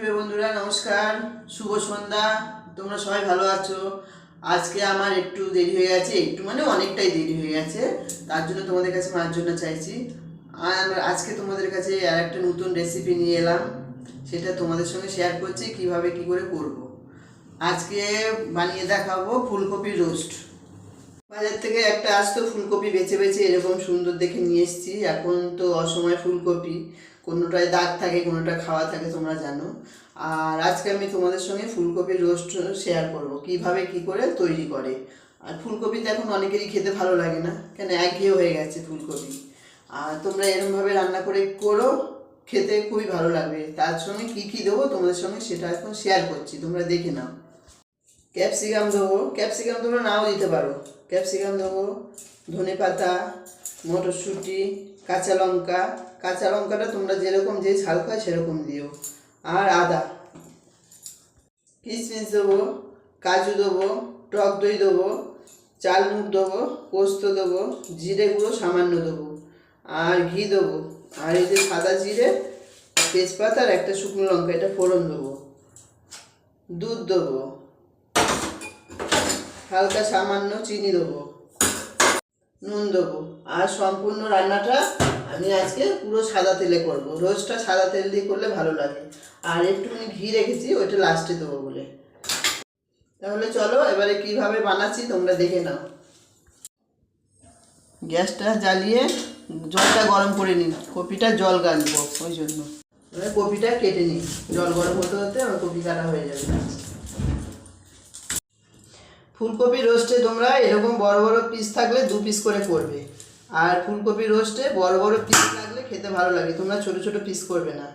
ইউটিউবে বন্ধুরা, নমস্কার। শুভ সন্ধ্যা। তোমরা সবাই ভালো আছো? আজকে আমার একটু দেরি হয়ে গেছে, একটু মানে অনেকটাই দেরি হয়ে গেছে। তার জন্য তোমাদের কাছে মার জন্য চাইছি। আর আজকে তোমাদের কাছে আর একটা নতুন রেসিপি নিয়ে এলাম। সেটা তোমাদের সঙ্গে শেয়ার করছি, কীভাবে কি করে করব। আজকে বানিয়ে দেখাবো ফুলকপি রোস্ট বাজার থেকে একটা আসতো ফুলকপি বেছে বেছে এরকম সুন্দর দেখে নিয়ে এসেছি। এখন তো অসময় ফুলকপি, কোনোটায় দাগ থাকে, কোনোটা খাওয়া থাকে, তোমরা জানো। আর আজকে আমি তোমাদের সঙ্গে ফুলকপির রোস্ট শেয়ার করব, কীভাবে কি করে তৈরি করে। আর ফুলকপি তো এখন অনেকেরই খেতে ভালো লাগে না, কেন একঘেয়ে হয়ে গেছে ফুলকপি। আর তোমরা এরকমভাবে রান্না করে করো, খেতে খুবই ভালো লাগবে। তার সঙ্গে কি কি দেবো তোমাদের সঙ্গে সেটা এখন শেয়ার করছি, তোমরা দেখে নাও। ক্যাপসিকাম দেবো, ক্যাপসিকাম তোমরা নাও দিতে পারো। ক্যাপসিকাম দেবো, ধনে পাতা, মটরশুঁটি, কাঁচা লঙ্কা। কাঁচা লঙ্কাটা তোমরা যেরকম যে ঝাল খায় সেরকম দিও। আর আদা। কিশমিশ দেবো, কাজু দেবো, টক দই দেবো চাল মুখ দেবো, পোস্ত দেবো, জিরে গুঁড়ো সামান্য দেবো। আর ঘি দেবো। আর এই যে সাদা জিরে, তেজপাতা আর একটা শুকনো লঙ্কা, এটা ফোড়ন দেবো। দুধ দেবো। হালকা সামান্য চিনি দেবো, নুন দেবো, আর সম্পূর্ণ রান্নাটা আমি আজকে পুরো সাদা তেলে করব। রোজটা সাদা তেল দিয়ে করলে ভালো লাগে। আর একটুখানি ঘি রেখেছি, ওইটা লাস্টে দেবো বলে। তাহলে চলো, এবারে কীভাবে বানাচ্ছি তোমরা দেখে নাও। গ্যাসটা জ্বালিয়ে জলটা গরম করে নিন। কপিটা জল গালবো, ওই জন্য। কপিটা কেটে নিই। জল গরম হতে হতে আমার কপি কাটা হয়ে যাবে। ফুলকপি রোস্টে তোমরা এরকম বড় বড় পিস থাকলে দু পিস করে করবে। আর ফুলকপি রোস্টে বড় বড় পিস থাকলে খেতে ভালো লাগে, তোমরা ছোট ছোট পিস করবে না।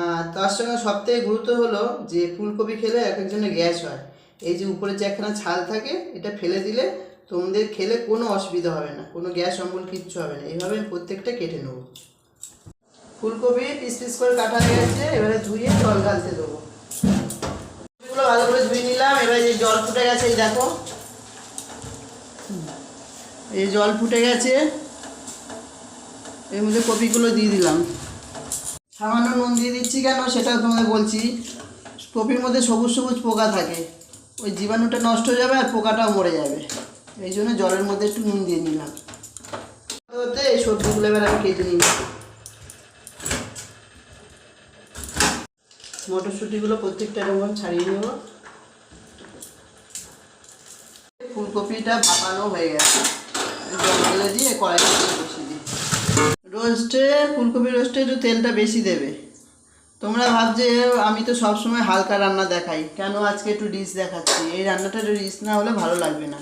আর তার সঙ্গে সবথেকে গুরুত্ব হলো যে ফুলকপি খেলে এক একজনের গ্যাস হয়। এই যে উপরে যে একখানা ছাল থাকে, এটা ফেলে দিলে তোমাদের খেলে কোনো অসুবিধা হবে না, কোনো গ্যাস অম্বল কিচ্ছু হবে না। এইভাবে প্রত্যেকটা কেটে নেব। ফুলকপি পিস পিস করে কাটা হয়ে গেছে, এবারে ধুয়ে জল ঢালতে দেবো। এগুলো ভালো করে ধুয়ে নিলাম। এবার এই জল ফুটে গেছে, এই দেখো। এই জল ফুটে গেছে। এর মধ্যে কপিগুলো দিয়ে দিলাম। সামান্য নুন দিয়ে দিচ্ছি কেন সেটাও তোমাদের বলছি। কপির মধ্যে সবুজ সবুজ পোকা থাকে। ওই জীবাণুটা নষ্ট হয়ে যাবে আর পোকাটাও মরে যাবে। এই জন্য জলের মধ্যে একটু নুন দিয়ে নিলাম। ওতে এই সবজিগুলো এবার আমি কেটে নিই মটরশুঁটিগুলো প্রত্যেকটা এরকম ছাড়িয়ে নেব। ফুলকপিটা ভাপানো হয়ে গেছে। জল দিয়ে দিই। রোস্টে, ফুলকপি রোস্টে একটু তেলটা বেশি দেবে। তোমরা ভাবছে, আমি তো সবসময় হালকা রান্না দেখাই। কেন আজকে একটু ডিশ দেখাচ্ছি? এই রান্নাটা ডিশ না হলে ভালো লাগবে না।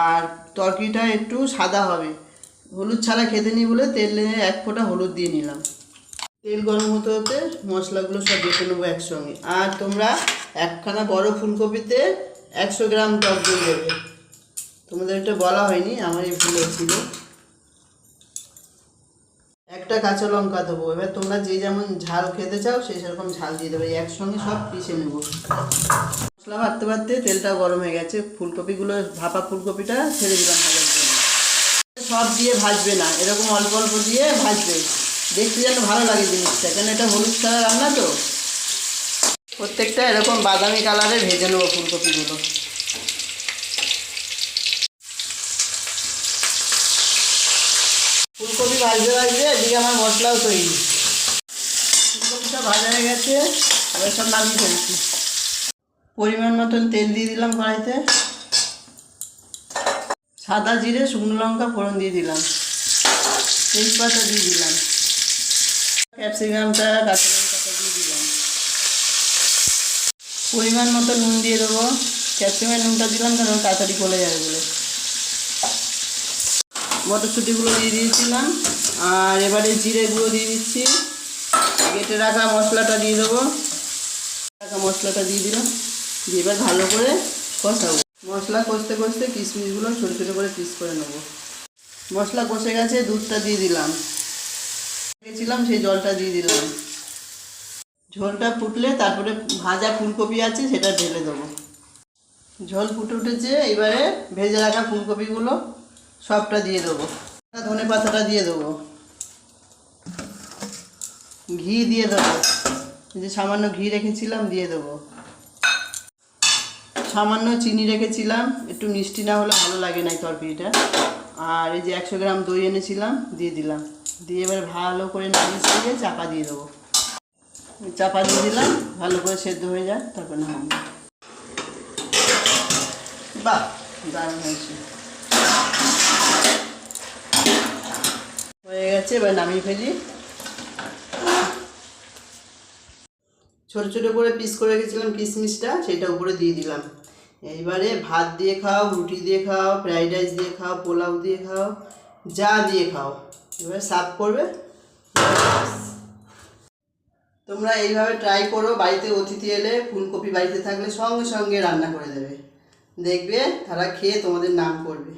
আর তরকিটা একটু সাদা হবে। হলুদ ছাড়া খেতে নিই বলে তেলে এক ফোঁটা হলুদ দিয়ে নিলাম। তেল গরম হতে হতে মশলাগুলো সব বেটে নেব একসঙ্গে। আর তোমরা একখানা বড় ফুলকপিতে একশো গ্রাম টক দই দেবে। তোমাদের এটা বলা হয়নি, আমার এই ভুল হয়েছিল একটা কাঁচা লঙ্কা দেবো। এবার তোমরা যে যেমন ঝাল খেতে চাও, সেই সেরকম ঝাল দিয়ে দেবে। একসঙ্গে সব পিষে নেব। মশলা ভাজতে ভাজতে তেলটা গরম হয়ে গেছে। ফুলকপিগুলো, ভাপা ফুলকপিটা ছেড়ে দিলাম সব দিয়ে ভাজবে না, এরকম অল্প অল্প দিয়ে ভাজবে। দেখতে যেন ভালো লাগে জিনিসটা। কেন এটা হলুদ ছাড়া রান্না তো? প্রত্যেকটা এরকম বাদামি কালারে ভেজে নেব ফুলকপিগুলো। ফুলকপি ভাজতে ভাজতে এদিকে আমার মশলাও তৈরি। ফুলকপিটা ভাজা হয়ে গেছে, এবার সব নামিয়ে ফেলছি। পরিমাণ মতন তেল দিয়ে দিলাম কড়াইতে। সাদা জিরে, শুকনো লঙ্কা ফোড়ন দিয়ে দিলাম। তেজপাতা দিয়ে দিলাম। ক্যাপসিকামটা কাঁচা লঙ্কাটা দিয়ে দিলাম। পরিমাণ মতো নুন দিয়ে দেবো। ক্যাপসিকামের নুনটা দিলাম কারণ তাড়াতাড়ি গলে যাবে বলে। মটরশুঁটিগুলো দিয়ে দিয়েছিলাম। আর এবারে জিরে গুঁড়ো দিয়ে দিচ্ছি। কেটে রাখা মশলাটা দিয়ে দেবো। রাখা মশলাটা দিয়ে দিলাম। দিয়ে এবার ভালো করে কষাবো। মশলা কষতে কষতে কিশমিশগুলো ছোটো ছোটো করে পিস করে নেব। মশলা কষে গেছে, দুধটা দিয়ে দিলাম। গেছিলাম সেই জলটা দিয়ে দিলাম। ঝোলটা ফুটলে তারপরে ভাজা ফুলকপি আছে, সেটা ঢেলে দেবো। ঝোল ফুটে উঠেছে, এবারে ভেজে রাখা ফুলকপিগুলো সবটা দিয়ে দেবো। ধনে পাতাটা দিয়ে দেবো। ঘি দিয়ে দেবো। যে সামান্য ঘি রেখেছিলাম, দিয়ে দেবো। সামান্য চিনি রেখেছিলাম, একটু মিষ্টি না হলে ভালো লাগে না তরকারিটা। আর এই যে একশো গ্রাম দই এনেছিলাম, দিয়ে দিলাম। দিয়ে এবার ভালো করে নাড়িয়ে দিয়ে চাপা দিয়ে দেবো। চাপা দিয়ে দিলাম, ভালো করে সেদ্ধ হয়ে যায় তারপর নামাবো। বাহ, দারুণ হয়েছে। হয়ে গেছে, এবার নামিয়ে ফেলি। ছোট ছোট করে পিস করে রেখেছিলাম কিশমিশটা, সেটা উপরে দিয়ে দিলাম। এইবারে ভাত দিয়ে খাও, রুটি দিয়ে খাও, ফ্রাইড রাইস দিয়ে খাও, পোলাও দিয়ে খাও, যা দিয়ে খাও। এবার সার্ভ করবে। তোমরা এইভাবে ট্রাই করো, বাড়িতে অতিথি এলে, ফুলকপি বাড়িতে থাকলে সঙ্গে সঙ্গে রান্না করে দেবে। দেখবে তারা খেয়ে তোমাদের নাম করবে।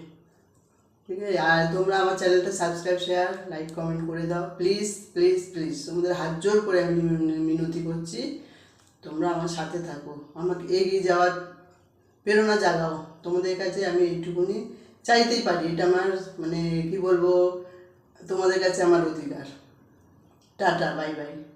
ঠিক আছে? আর তোমরা আমার চ্যানেলটা সাবস্ক্রাইব শেয়ার লাইক কমেন্ট করে দাও। প্লিজ প্লিজ প্লিজ তোমাদের হাত জোর করে আমি মিনতি করছি। তোমরা আমার সাথে থাকো। আমাকে এগিয়ে যাওয়ার প্রেরণা জাগাও। তোমাদের কাছে আমি এইটুকুনি চাইতেই পারি। এটা আমার মানে কি বলব? তোমাদের কাছে আমার অধিকার। Tata bye bye.